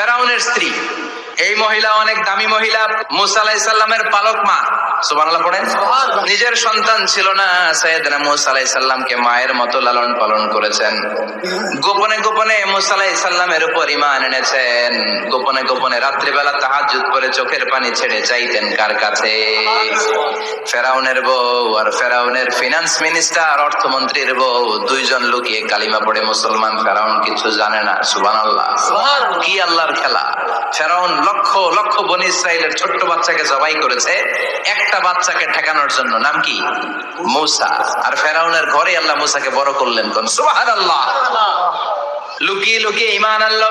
ফেরাউনের স্ত্রী। এই মহিলা অনেক দামি মহিলা মুসা আলাইসাল্লামের পালক মা। সুবহানাল্লাহ পড়েন। নিজের সন্তান ছিল না সৈয়দনা মুসা আলাইসাল্লামকে মায়ের মতো লালন পালন করেছেন। গোপনে গোপনে মুসা আলাইসাল্লামের উপর ইমান এনেছেন। গোপনে গোপনে রাত্রিবেলা তাহাজ্জুদ করে চোখের পানি ছেড়ে চাইতেন কার কাছে? ফেরাউনের বউ আর ফেরাউনের ফিনান্স মিনিস্টার অর্থমন্ত্রীর বউ দুইজন লুকিয়ে কালিমা পড়ে মুসলমান ফেরাউন কিছু জানে না সুবহানাল্লাহ। কি আল্লাহর খেলা? ফেরাউন লক্ষ লক্ষ বনি ইসরায়েলের ছোট্ট বাচ্চাকে জবাই করেছে একটা বাচ্চাকে ঠেকানোর জন্য। নাম কি? মুসা। আর ফেরাউনের ঘরে আল্লাহ মুসাকে বড় করলেন। কোন? সুবাহ আল্লাহ লুকিয়ে লুকিয়ে ইমান আনলো।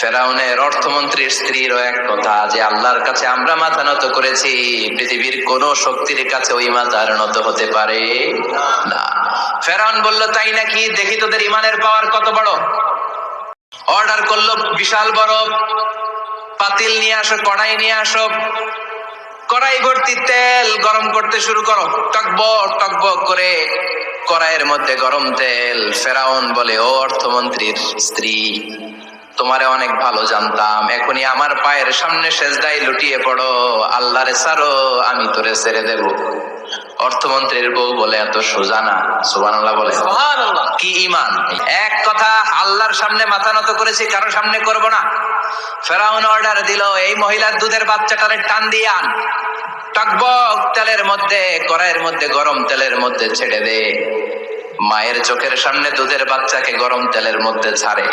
ফেরাউনের অর্থমন্ত্রীর স্ত্রীরও এক কথা, যে আল্লাহর কাছে আমরা মাথা নত করেছি, পৃথিবীর কোন শক্তির কাছে ওই মাথার নত হতে পারে না। ফেরাউন বলল, তাই নাকি? দেখি তোদের ইমানের পাওয়ার কত বড়। অর্ডার করল, বিশাল বড়, পাতিল নিয়ে আসো, কড়াই নিয়ে আসো। কড়াই ভর্তি তেল গরম করতে শুরু করো। টকবক টকবক করে কড়াইয়ের মধ্যে গরম তেল। ফেরাউন বলে, ও অর্থমন্ত্রীর স্ত্রী। তোমারে অনেক ভালো জানতাম। এখনই আমার পায়ের সামনে সেজদাই লুটিয়ে পড়ো। আল্লাহরে সারো আমি তোরে ছেড়ে দেব। অর্থমন্ত্রীর বউ বলে এত সোজা না। সুবহানাল্লাহ বলে। কি ইমান এক কথা আল্লাহর সামনে মাথা নত করেছি কারও সামনে করব না। ফেরাউন অর্ডার দিল এই মহিলার দুধের বাচ্চাটারে টান দিয়ে আন। টকবক তেলের মধ্যে কড়াইয়ের মধ্যে গরম তেলের মধ্যে ছেড়ে দে। মায়ের চোখের সামনে দুধের বাচ্চাকে গরম তেলের মধ্যে ছাড়ে।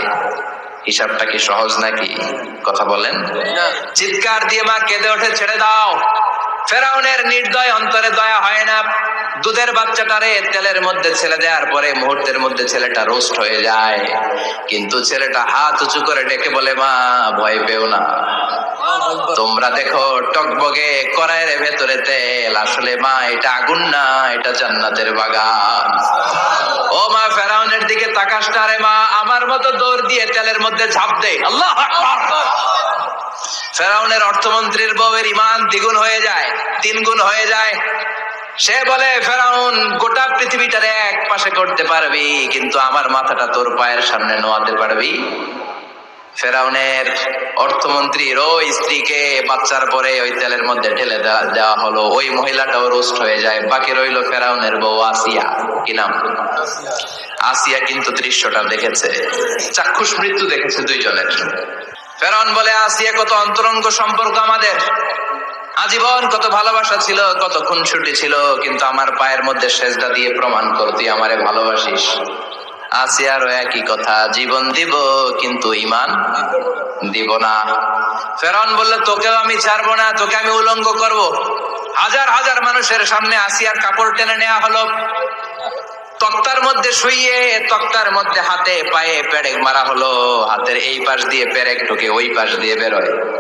হিসাবটা কি সহজ নাকি? কথা বলেন। চিৎকার দিয়ে মা কেঁদে ওঠে ছেড়ে দাও। ফেরাউনের নির্দয় অন্তরে দয়া হয় না। দুধের বাচ্চাটারে তেলের মধ্যে ছেলে দেওয়ার পরে মুহূর্তের মধ্যে ছেলেটা রোস্ট হয়ে যায়। কিন্তু ছেলেটা হাত উঁচু করে ডেকে বলে মা ভয় পেও না। তোমরা দেখো টকবগে কড়াইয়ের ভেতরে তেল। আসলে মা, এটা আগুন না, এটা জান্নাতের বাগান। ও মা, ফেরাউনের দিকে তাকাস না রে মা, আমার মতো দৌড় দিয়ে তেলের মধ্যে ঝাঁপ দে। আল্লাহ ফেরাউনের অর্থমন্ত্রীর বউয়ের ইমান দ্বিগুণ হয়ে যায়, তিন গুণ হয়ে যায়। সে বলে, ফেরাউন, গোটা পৃথিবীটারে এক পাশে করতে পারবি, কিন্তু আমার মাথাটা তোর পায়ের সামনে নোয়াতে পারবি। ফেরাউনের অর্থমন্ত্রীর ওই স্ত্রীকে বাচ্চার পরে ওই তেলের মধ্যে ঢেলে দেওয়া- হলো। ওই মহিলাটাও রোস্ট হয়ে যায়। বাকি রইল ফেরাউনের বউ আসিয়া। কি নাম? আসিয়া কিন্তু দৃশ্যটা দেখেছে। চাক্ষুষ মৃত্যু দেখেছে দুইজনের। ফেরাউন বলে, আসিয়া, কত অন্তরঙ্গ সম্পর্ক আমাদের। আজীবন কত ভালোবাসা ছিল, কত খুনসুটি ছিল, কিন্তু আমার পায়ের মধ্যে সেজদা দিয়ে প্রমাণ কর, তুই আমারে ভালোবাসিস। আসিয়ারও একই কথা, জীবন দিব কিন্তু ইমান দিব না। ফেরন বললে, তোকেও আমি ছাড়বো না, তোকে আমি উলঙ্গ করব। হাজার হাজার মানুষের সামনে আসিয়ার কাপড় টেনে নেওয়া হলো। তক্তার মধ্যে শুইয়ে, তক্তার মধ্যে হাতে পায়ে পেরেক মারা হলো। হাতের এই পাশ দিয়ে পেরেক ঢুকে ওই পাশ দিয়ে বেরোয়।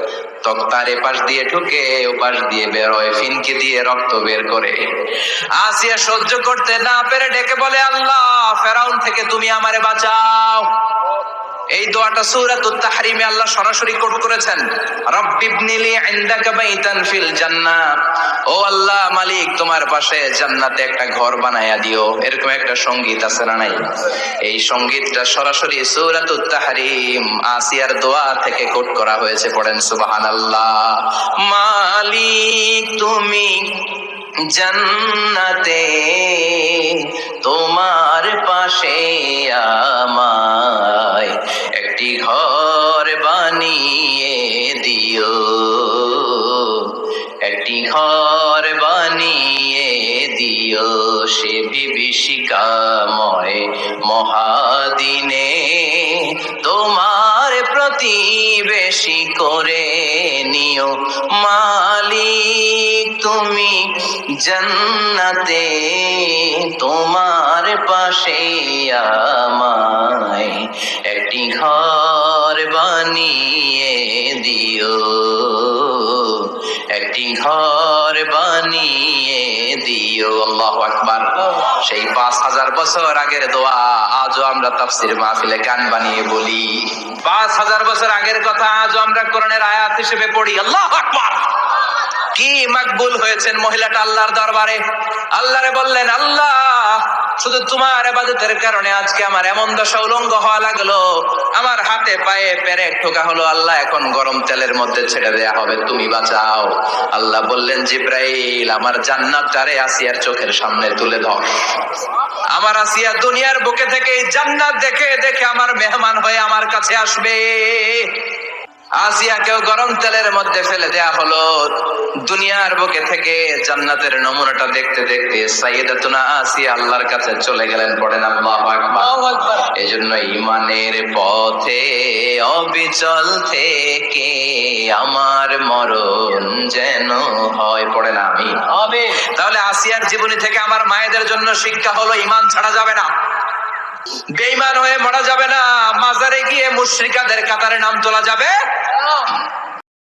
তক্তার তার এপাশ দিয়ে ঢুকে ওপাশ দিয়ে বের হয়, ফিনকে দিয়ে রক্ত বের করে। আসিয়া সহ্য করতে না পেরে ডেকে বলে, আল্লাহ, ফেরাউন থেকে তুমি আমারে বাঁচাও। এই দোয়াটা সূরাতুত তাহরিমে আল্লাহ সরাসরি কোট করেছেন। রব্বিবনিলি ইনদাকা বাইতান ফিল জান্নাহ। ও আল্লাহ মালিক, তোমার পাশে জান্নাতে একটা ঘর বানায়া দিও। এরকম একটা সংগীত আছে না নাই? এই সঙ্গীতটা সরাসরি সূরাতুত তাহরিম আসিয়ার দোয়া থেকে কোট করা হয়েছে। পড়েন সুবহানাল্লাহ। মালিক, তুমি জান্নাতে, তোমার পাশে একটি ঘর বানিয়ে দিও। একটি ঘর বানিয়ে দিও সে বিভীষিকাময় মহাদিনে। তোমার প্রতিবেশী করে নিও। মালিক, তুমি জান্নাতে, তোমার পাশে আমায় একটি ঘর বানিয়ে দিও। একটি ঘর বানিয়ে দিও। আল্লাহ আকবার। সেই পাঁচ হাজার বছর আগের দোয়া আজও আমরা তাফসির মাহফিলে গান বানিয়ে বলি। পাঁচ হাজার বছর আগের কথা আজও আমরা কোরআনের আয়াত হিসেবে পড়ি। আল্লাহ আকবার! কি মাকবুল হয়েছেন মহিলাটা আল্লাহর দরবারে। আল্লাহরে বললেন, আল্লাহ শুধু তোমার আবাদতের কারণে আজকে আমার এমন দশা উলঙ্গ হওয়া লাগল। আমার হাতে পায়ে পেরেক ঠোকা হলো, আল্লাহ এখন গরম তেলের মধ্যে ছেড়ে দেয়া হবে, তুমি বাঁচাও। আল্লাহ বললেন, জিব্রাইল, আমার জান্নাত জান্নাতটারে আসিয়ার চোখের সামনে তুলে ধর। আমার আসিয়া দুনিয়ার বুকে থেকে জান্নাত দেখে দেখে আমার মেহমান হয়ে আমার কাছে আসবে। আসিয়াকেও গরম তেলের মধ্যে ফেলে দেয়া হলো। দুনিয়ার বুকে থেকে জান্নাতের নমুনাটা দেখতে দেখতে সাইয়েদাতুনা আসিয়া আল্লাহর কাছে চলে গেলেন পড়েন আল্লাহু আকবার। এজন্য ইমানের পথে অবিচল থেকে আমার মরণ যেন হয় পড়েন আমি হবে তাহলে আসিয়ার জীবনী থেকে আমার মায়েদের জন্য শিক্ষা হলো ইমান ছাড়া যাবে না। বেঈমান হয়ে মরা যাবে না। মাজারে গিয়ে মুশরিকাদের কাতারে নাম তোলা যাবে।